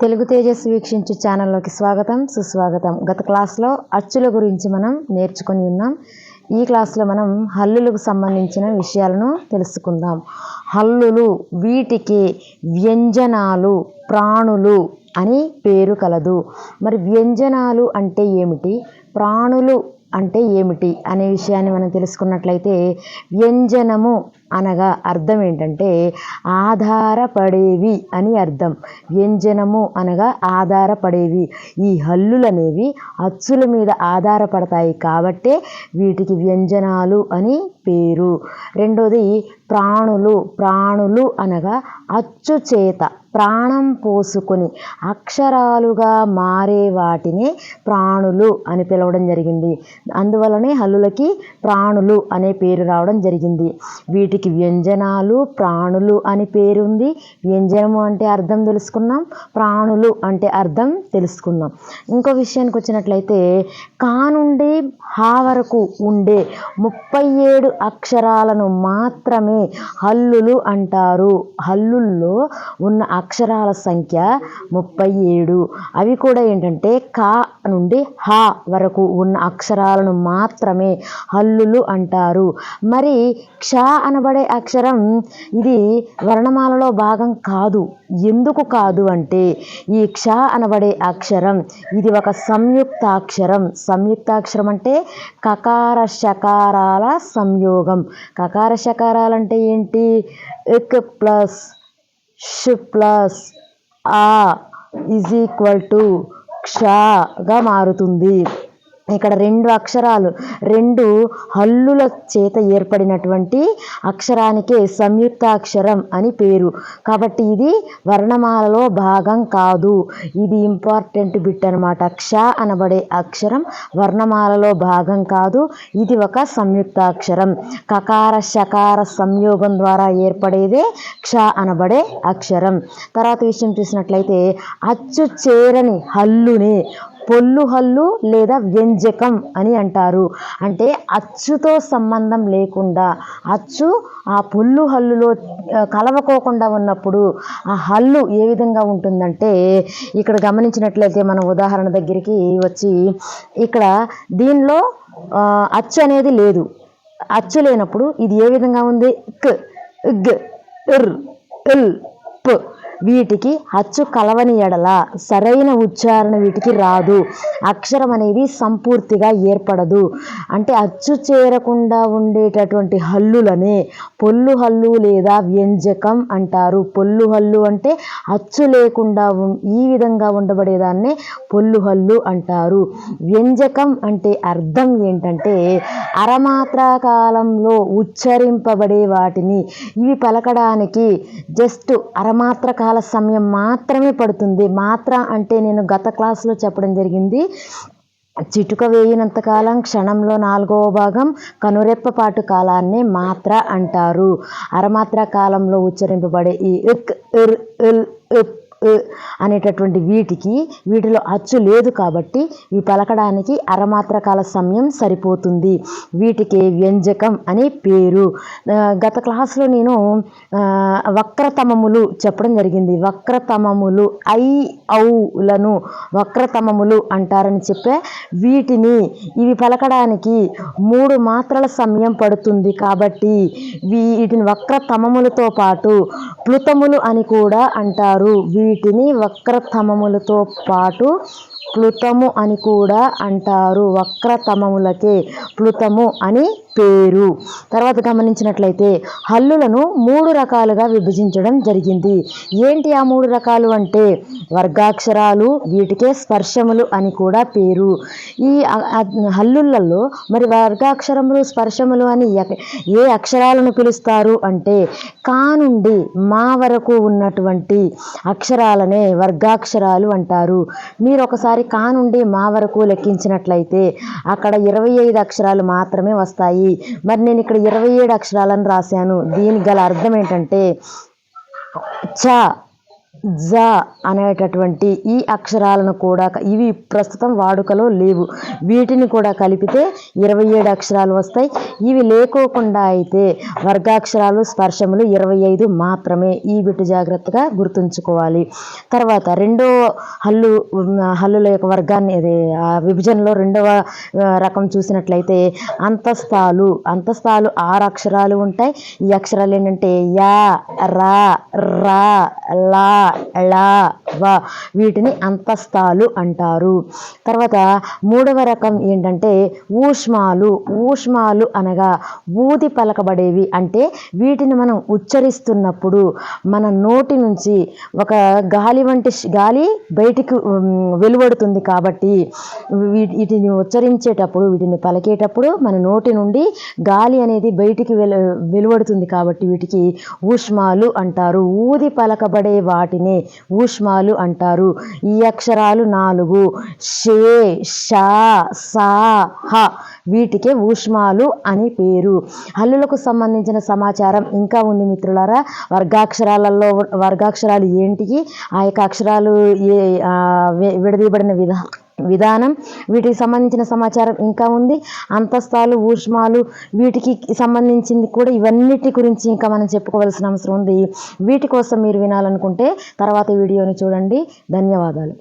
తెలుగు తేజస్ వీక్షించు ఛానల్లోకి స్వాగతం సుస్వాగతం. గత క్లాస్లో అచ్చుల గురించి మనం నేర్చుకొని ఉన్నాం. ఈ క్లాస్లో మనం హల్లులకు సంబంధించిన విషయాలను తెలుసుకుందాం. హల్లులు వీటికి వ్యంజనాలు ప్రాణులు అని పేరు కలదు. మరి వ్యంజనాలు అంటే ఏమిటి? ప్రాణులు అంటే ఏమిటి అనే విషయాన్ని మనం తెలుసుకున్నట్లయితే వ్యంజనము అనగా అర్థం ఏంటంటే ఆధారపడేవి అని అర్థం. వ్యంజనము అనగా ఆధారపడేవి. ఈ హల్లులనేవి అచ్చుల మీద ఆధారపడతాయి కాబట్టే వీటికి వ్యంజనాలు అని పేరు. రెండోది ప్రాణులు. ప్రాణులు అనగా అచ్చు చేత. ప్రాణం పోసుకొని అక్షరాలుగా మారే వాటిని ప్రాణులు అని పిలవడం జరిగింది. అందువలనే హల్లులకి ప్రాణులు అనే పేరు రావడం జరిగింది. వీటికి వ్యంజనాలు ప్రాణులు అని పేరుంది వ్యంజనము అంటే అర్థం తెలుసుకున్నాం ప్రాణులు అంటే అర్థం తెలుసుకున్నాం. ఇంకో విషయానికి వచ్చినట్లయితే కా నుండి హా వరకు ఉండే ముప్పై ఏడు అక్షరాలను మాత్రమే హల్లులు అంటారు. హల్లుల్లో ఉన్న అక్షరాల సంఖ్య ముప్పై ఏడు. అవి కూడా ఏంటంటే కా నుండి హ వరకు ఉన్న అక్షరాలను మాత్రమే హల్లులు అంటారు. మరి క్ష అనబడే అక్షరం ఇది వర్ణమాలలో భాగం కాదు. ఎందుకు కాదు అంటే ఈ క్ష అనబడే అక్షరం ఇది ఒక సంయుక్తాక్షరం. సంయుక్తాక్షరం అంటే కకార శకారాల సంయోగం. కకార శకారాలంటే ఏంటి? ఎక్ ప్లస్ ష్ ప్లస్ ఆ ఈజ్ ఈక్వల్ టు క్షగా మారుతుంది. ఇక్కడ రెండు అక్షరాలు రెండు హల్లుల చేత ఏర్పడినటువంటి అక్షరానికే సంయుక్తాక్షరం అని పేరు. కాబట్టి ఇది వర్ణమాలలో భాగం కాదు. ఇది ఇంపార్టెంట్ బిట్ అనమాట క్ష అనబడే అక్షరం వర్ణమాలలో భాగం కాదు. ఇది ఒక సంయుక్తాక్షరం. కకార శకార సంయోగం ద్వారా ఏర్పడేదే క్ష అనబడే అక్షరం. తర్వాత విషయం చూసినట్లయితే అచ్చు చేరని హల్లుని పొల్లు హల్లు లేదా వ్యంజకం అని అంటారు. అంటే అచ్చుతో సంబంధం లేకుండా అచ్చు ఆ పొల్లు హల్లులో కలవకోకుండా ఉన్నప్పుడు ఆ హల్లు ఏ విధంగా ఉంటుందంటే ఇక్కడ గమనించినట్లయితే మనం ఉదాహరణ దగ్గరికి వచ్చి ఇక్కడ దీనిలో అచ్చు అనేది లేదు. అచ్చు లేనప్పుడు ఇది ఏ విధంగా ఉంది? క్ ఇగ్ ఇర్ ఇల్ ప్ వీటికి అచ్చు కలవని ఎడల సరైన ఉచ్చారణ వీటికి రాదు. అక్షరం అనేది సంపూర్తిగా ఏర్పడదు. అంటే అచ్చు చేరకుండా ఉండేటటువంటి హల్లులనే పొల్లు హల్లు లేదా వ్యంజకం అంటారు. పొల్లు హల్లు అంటే అచ్చు లేకుండా ఈ విధంగా ఉండబడేదాన్నే పొల్లు హల్లు అంటారు. వ్యంజకం అంటే అర్థం ఏంటంటే అరమాత్ర కాలంలో ఉచ్చరింపబడే వాటిని. ఇవి పలకడానికి జస్ట్ అరమాత్ర కాల సమయం మాత్రమే పడుతుంది. మాత్ర అంటే నేను గత క్లాస్లో చెప్పడం జరిగింది. చిటుక వేయినంత కాలం క్షణంలో నాలుగవ భాగం కనురెప్పపాటు కాలాన్ని మాత్ర అంటారు. అరమాత్ర కాలంలో ఉచ్చరింపబడే ఈ ఇక్ ఇర్ ఇల్ ఇప్ అనేటటువంటి వీటికి వీటిలో అచ్చు లేదు కాబట్టి ఇవి పలకడానికి అరమాత్రకాల సమయం సరిపోతుంది. వీటికి వ్యంజకం అని పేరు. గత క్లాస్లో నేను వక్రతమములు చెప్పడం జరిగింది. వక్రతమములు ఐ ఔలను వక్రతమములు అంటారని చెప్పే వీటిని ఇవి పలకడానికి మూడు మాత్రల సమయం పడుతుంది కాబట్టి వీటిని వక్రతమములతో పాటు ప్లుతములు అని కూడా అంటారు. వీ వీటిని వక్రతమములతో పాటు ప్లుతము అని కూడా అంటారు. వక్రతమములకే ప్లుతము అని పేరు. తర్వాత గమనించినట్లయితే హల్లులను మూడు రకాలుగా విభజించడం జరిగింది. ఏంటి ఆ మూడు రకాలు అంటే వర్గాక్షరాలు వీటికే స్పర్శములు అని కూడా పేరు. ఈ హల్లులలో మరి వర్గాక్షరములు స్పర్శములు అని ఏ అక్షరాలను పిలుస్తారు అంటే కా నుండి మా వరకు ఉన్నటువంటి అక్షరాలనే వర్గాక్షరాలు అంటారు. మీరు ఒకసారి కా నుండి మా వరకు లెక్కించినట్లయితే అక్కడ ఇరవై ఐదు అక్షరాలు మాత్రమే వస్తాయి. మరి నేను ఇక్కడ ఇరవై ఏడు అక్షరాలను రాశాను. దీనికి గల అర్థం ఏంటంటే చ జ అనేటటువంటి ఈ అక్షరాలను కూడా ఇవి ప్రస్తుతం వాడుకలో లేవు. వీటిని కూడా కలిపితే ఇరవై ఏడు అక్షరాలు వస్తాయి. ఇవి లేకోకుండా అయితే వర్గాక్షరాలు స్పర్శములు ఇరవై ఐదు మాత్రమే. ఈ బిట్టు జాగ్రత్తగా గుర్తుంచుకోవాలి. తర్వాత రెండో హల్లు హల్లుల యొక్క వర్గాన్ని అదే ఆ విభజనలో రెండవ రకం చూసినట్లయితే అంతస్తాలు అంతస్తాలు ఆరు అక్షరాలు ఉంటాయి. ఈ అక్షరాలు ఏంటంటే యా రా రా లా ళ వ వీటిని అంతస్తాలు అంటారు. తర్వాత మూడవ రకం ఏంటంటే ఊష్మాలు. ఊష్మాలు అనగా ఊది పలకబడేవి. అంటే వీటిని మనం ఉచ్చరిస్తున్నప్పుడు మన నోటి నుంచి ఒక గాలి వంటి గాలి బయటికి వెలువడుతుంది కాబట్టి వీటిని ఉచ్చరించేటప్పుడు వీటిని పలికేటప్పుడు మన నోటి నుండి గాలి అనేది బయటికి వెలు వెలువడుతుంది కాబట్టి వీటికి ఊష్మాలు అంటారు. ఊది పలకబడే వాటిని ఊష్మాలు అంటారు. ఈ అక్షరాలు నాలుగు. షే షా సా హ వీటికే ఊష్మాలు అని పేరు. హల్లులకు సంబంధించిన సమాచారం ఇంకా ఉంది మిత్రులారా. వర్గాక్షరాలలో వర్గాక్షరాలు ఏంటికి? ఆ యొక్క అక్షరాలు ఏ విడదీయబడిన విధా విధానం వీటికి సంబంధించిన సమాచారం ఇంకా ఉంది. అంతస్తాలు ఊష్మాలు వీటికి సంబంధించింది కూడా ఇవన్నిటి గురించి ఇంకా మనం చెప్పుకోవాల్సిన అవసరం ఉంది. వీటి కోసం మీరు వినాలనుకుంటే తర్వాత వీడియోని చూడండి. ధన్యవాదాలు.